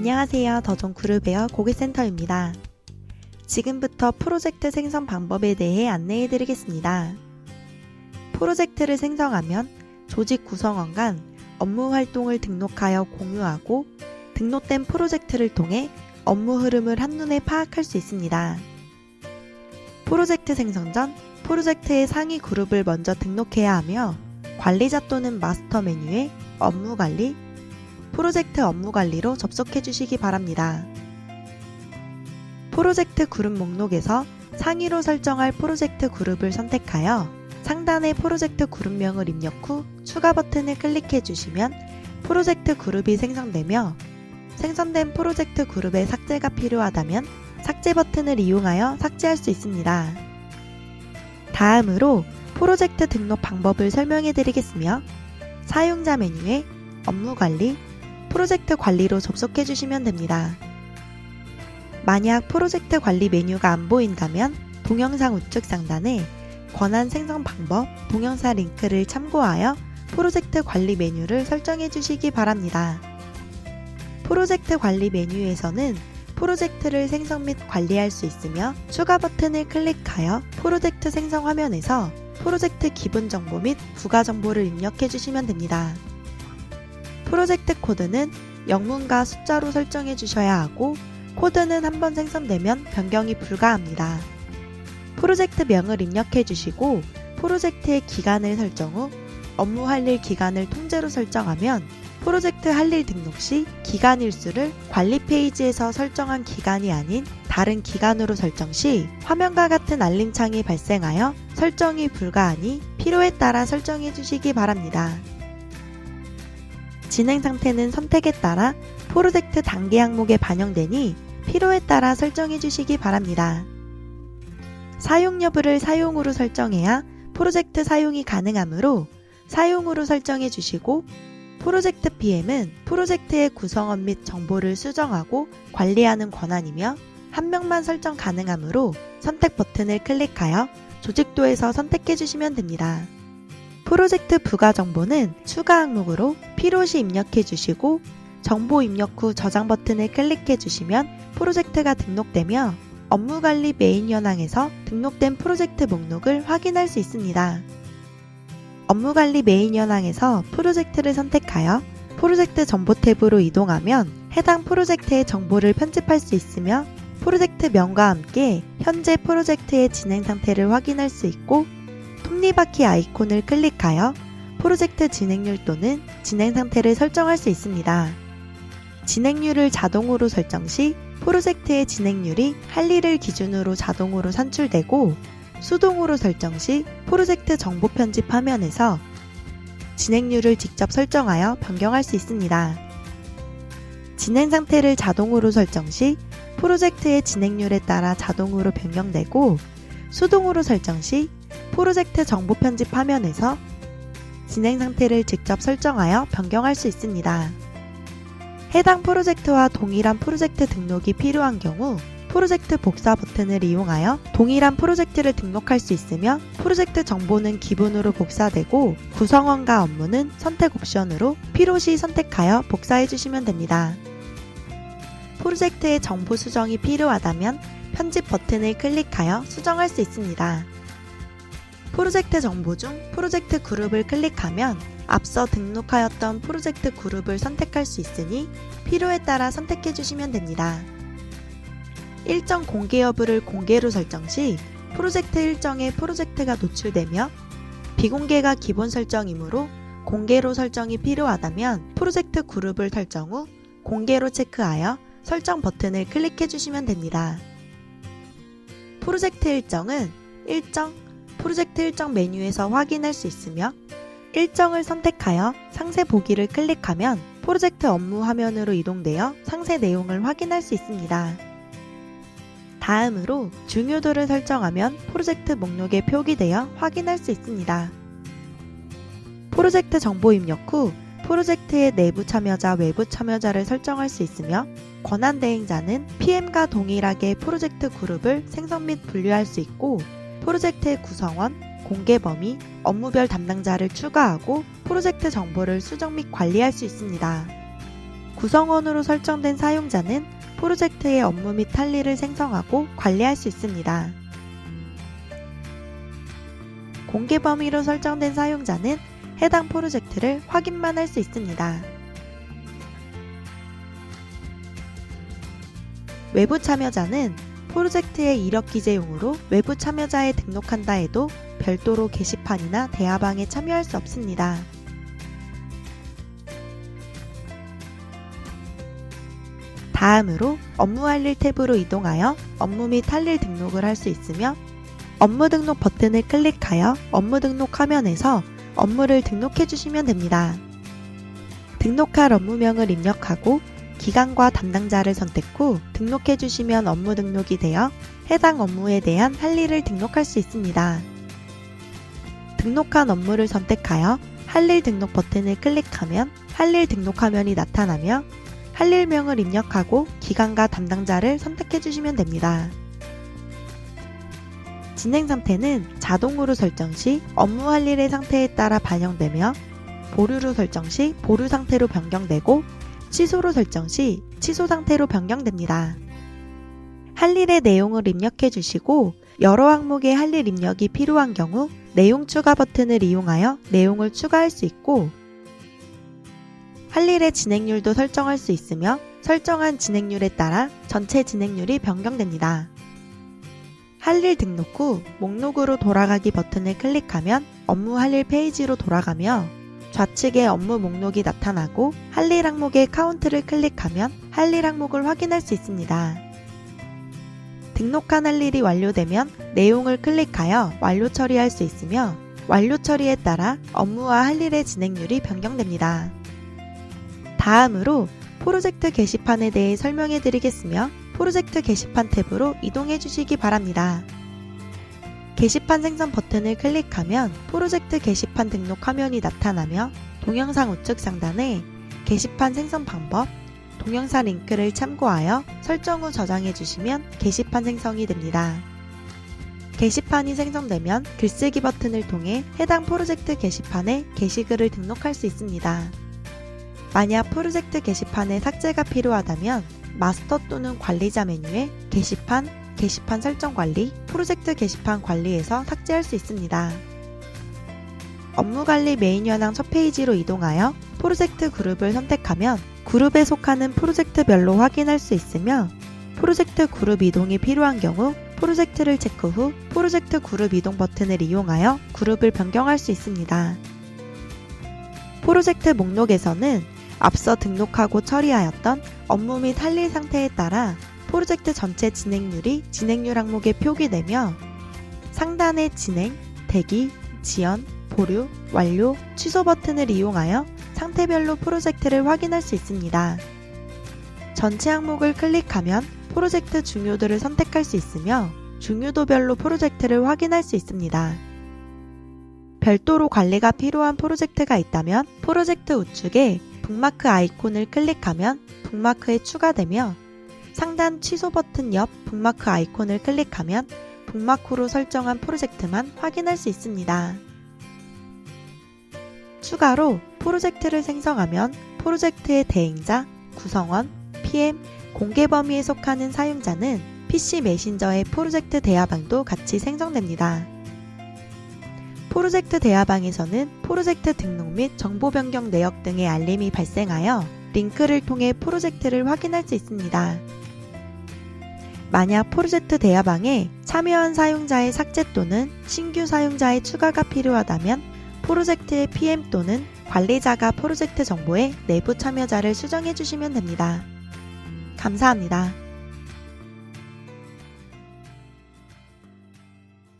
안녕하세요. 더존 그룹웨어 고객센터입니다. 지금부터 프로젝트 생성 방법에 대해 안내해 드리겠습니다. 프로젝트를 생성하면 조직 구성원 간 업무 활동을 등록하여 공유하고 등록된 프로젝트를 통해 업무 흐름을 한눈에 파악할 수 있습니다. 프로젝트 생성 전 프로젝트의 상위 그룹을 먼저 등록해야 하며 관리자 또는 마스터 메뉴에 업무 관리, 프로젝트 업무 관리로 접속해 주시기 바랍니다. 프로젝트 그룹 목록에서 상위로 설정할 프로젝트 그룹을 선택하여 상단의 프로젝트 그룹명을 입력 후 추가 버튼을 클릭해 주시면 프로젝트 그룹이 생성되며 생성된 프로젝트 그룹의 삭제가 필요하다면 삭제 버튼을 이용하여 삭제할 수 있습니다. 다음으로 프로젝트 등록 방법을 설명해 드리겠으며 사용자 메뉴에 업무 관리, 프로젝트 관리로 접속해 주시면 됩니다. 만약 프로젝트 관리 메뉴가 안 보인다면 동영상 우측 상단에 권한 생성 방법 동영상 링크를 참고하여 프로젝트 관리 메뉴를 설정해 주시기 바랍니다. 프로젝트 관리 메뉴에서는 프로젝트를 생성 및 관리할 수 있으며 추가 버튼을 클릭하여 프로젝트 생성 화면에서 프로젝트 기본 정보 및 부가 정보를 입력해 주시면 됩니다. 프로젝트 코드는 영문과 숫자로 설정해 주셔야 하고 코드는 한 번 생성되면 변경이 불가합니다. 프로젝트 명을 입력해 주시고 프로젝트의 기간을 설정 후 업무 할 일 기간을 통째로 설정하면 프로젝트 할 일 등록 시 기간 일수를 관리 페이지에서 설정한 기간이 아닌 다른 기간으로 설정 시 화면과 같은 알림창이 발생하여 설정이 불가하니 필요에 따라 설정해 주시기 바랍니다. 진행 상태는 선택에 따라 프로젝트 단계 항목에 반영되니 필요에 따라 설정해 주시기 바랍니다. 사용 여부를 사용으로 설정해야 프로젝트 사용이 가능하므로 사용으로 설정해 주시고 프로젝트 PM은 프로젝트의 구성원 및 정보를 수정하고 관리하는 권한이며 한 명만 설정 가능하므로 선택 버튼을 클릭하여 조직도에서 선택해 주시면 됩니다. 프로젝트 부가 정보는 추가 항목으로 필요시 입력해 주시고 정보 입력 후 저장 버튼을 클릭해 주시면 프로젝트가 등록되며 업무관리 메인 현황에서 등록된 프로젝트 목록을 확인할 수 있습니다. 업무관리 메인 현황에서 프로젝트를 선택하여 프로젝트 정보 탭으로 이동하면 해당 프로젝트의 정보를 편집할 수 있으며 프로젝트 명과 함께 현재 프로젝트의 진행 상태를 확인할 수 있고 톱니바퀴 아이콘을 클릭하여 프로젝트 진행률 또는 진행 상태를 설정할 수 있습니다. 진행률을 자동으로 설정 시 프로젝트의 진행률이 할 일을 기준으로 자동으로 산출되고 수동으로 설정 시 프로젝트 정보 편집 화면에서 진행률을 직접 설정하여 변경할 수 있습니다. 진행 상태를 자동으로 설정 시 프로젝트의 진행률에 따라 자동으로 변경되고 수동으로 설정 시 프로젝트 정보 편집 화면에서 진행 상태를 직접 설정하여 변경할 수 있습니다. 해당 프로젝트와 동일한 프로젝트 등록이 필요한 경우 프로젝트 복사 버튼을 이용하여 동일한 프로젝트를 등록할 수 있으며 프로젝트 정보는 기본으로 복사되고 구성원과 업무는 선택 옵션으로 필요시 선택하여 복사해 주시면 됩니다. 프로젝트의 정보 수정이 필요하다면 편집 버튼을 클릭하여 수정할 수 있습니다. 프로젝트 정보 중 프로젝트 그룹을 클릭하면 앞서 등록하였던 프로젝트 그룹을 선택할 수 있으니 필요에 따라 선택해 주시면 됩니다. 일정 공개 여부를 공개로 설정 시 프로젝트 일정에 프로젝트가 노출되며 비공개가 기본 설정이므로 공개로 설정이 필요하다면 프로젝트 그룹을 설정 후 공개로 체크하여 설정 버튼을 클릭해 주시면 됩니다. 프로젝트 일정은 일정, 프로젝트 일정 메뉴에서 확인할 수 있으며 일정을 선택하여 상세 보기를 클릭하면 프로젝트 업무 화면으로 이동되어 상세 내용을 확인할 수 있습니다. 다음으로 중요도를 설정하면 프로젝트 목록에 표기되어 확인할 수 있습니다. 프로젝트 정보 입력 후 프로젝트의 내부 참여자, 외부 참여자를 설정할 수 있으며 권한 대행자는 PM과 동일하게 프로젝트 그룹을 생성 및 분류할 수 있고 프로젝트의 구성원, 공개 범위, 업무별 담당자를 추가하고 프로젝트 정보를 수정 및 관리할 수 있습니다. 구성원으로 설정된 사용자는 프로젝트의 업무 및할 일을 생성하고 관리할 수 있습니다. 공개 범위로 설정된 사용자는 해당 프로젝트를 확인만 할 수 있습니다. 외부 참여자는 프로젝트의 이력 기재용으로 외부 참여자에 등록한다 해도 별도로 게시판이나 대화방에 참여할 수 없습니다. 다음으로 업무 할일 탭으로 이동하여 업무 및 할일 등록을 할 수 있으며 업무 등록 버튼을 클릭하여 업무 등록 화면에서 업무를 등록해 주시면 됩니다. 등록할 업무명을 입력하고 기간과 담당자를 선택 후 등록해 주시면 업무 등록이 되어 해당 업무에 대한 할 일을 등록할 수 있습니다. 등록한 업무를 선택하여 할 일 등록 버튼을 클릭하면 할 일 등록 화면이 나타나며 할 일명을 입력하고 기간과 담당자를 선택해 주시면 됩니다. 진행 상태는 자동으로 설정 시 업무 할 일의 상태에 따라 반영되며 보류로 설정 시 보류 상태로 변경되고 취소로 설정 시 취소 상태로 변경됩니다. 할 일의 내용을 입력해 주시고 여러 항목의 할 일 입력이 필요한 경우 내용 추가 버튼을 이용하여 내용을 추가할 수 있고 할 일의 진행률도 설정할 수 있으며 설정한 진행률에 따라 전체 진행률이 변경됩니다. 할 일 등록 후 목록으로 돌아가기 버튼을 클릭하면 업무 할 일 페이지로 돌아가며 좌측에 업무 목록이 나타나고 할 일 항목의 카운트를 클릭하면 할 일 항목을 확인할 수 있습니다. 등록한 할 일이 완료되면 내용을 클릭하여 완료 처리할 수 있으며 완료 처리에 따라 업무와 할 일의 진행률이 변경됩니다. 다음으로 프로젝트 게시판에 대해 설명해 드리겠으며 프로젝트 게시판 탭으로 이동해 주시기 바랍니다. 게시판 생성 버튼을 클릭하면 프로젝트 게시판 등록 화면이 나타나며 동영상 우측 상단에 게시판 생성 방법, 동영상 링크를 참고하여 설정 후 저장해 주시면 게시판 생성이 됩니다. 게시판이 생성되면 글쓰기 버튼을 통해 해당 프로젝트 게시판에 게시글을 등록할 수 있습니다. 만약 프로젝트 게시판에 삭제가 필요하다면 마스터 또는 관리자 메뉴에 게시판, 게시판 설정 관리, 프로젝트 게시판 관리에서 삭제할 수 있습니다. 업무 관리 메인 현황 첫 페이지로 이동하여 프로젝트 그룹을 선택하면 그룹에 속하는 프로젝트별로 확인할 수 있으며 프로젝트 그룹 이동이 필요한 경우 프로젝트를 체크 후 프로젝트 그룹 이동 버튼을 이용하여 그룹을 변경할 수 있습니다. 프로젝트 목록에서는 앞서 등록하고 처리하였던 업무 및 할일 상태에 따라 프로젝트 전체 진행률이 진행률 항목에 표기되며 상단의 진행, 대기, 지연, 보류, 완료, 취소 버튼을 이용하여 상태별로 프로젝트를 확인할 수 있습니다. 전체 항목을 클릭하면 프로젝트 중요도를 선택할 수 있으며 중요도별로 프로젝트를 확인할 수 있습니다. 별도로 관리가 필요한 프로젝트가 있다면 프로젝트 우측에 북마크 아이콘을 클릭하면 북마크에 추가되며 상단 취소 버튼 옆 북마크 아이콘을 클릭하면 북마크로 설정한 프로젝트만 확인할 수 있습니다. 추가로 프로젝트를 생성하면 프로젝트의 대행자, 구성원, PM, 공개 범위에 속하는 사용자는 PC 메신저의 프로젝트 대화방도 같이 생성됩니다. 프로젝트 대화방에서는 프로젝트 등록 및 정보 변경 내역 등의 알림이 발생하여 링크를 통해 프로젝트를 확인할 수 있습니다. 만약 프로젝트 대화방에 참여한 사용자의 삭제 또는 신규 사용자의 추가가 필요하다면 프로젝트의 PM 또는 관리자가 프로젝트 정보에 내부 참여자를 수정해 주시면 됩니다. 감사합니다.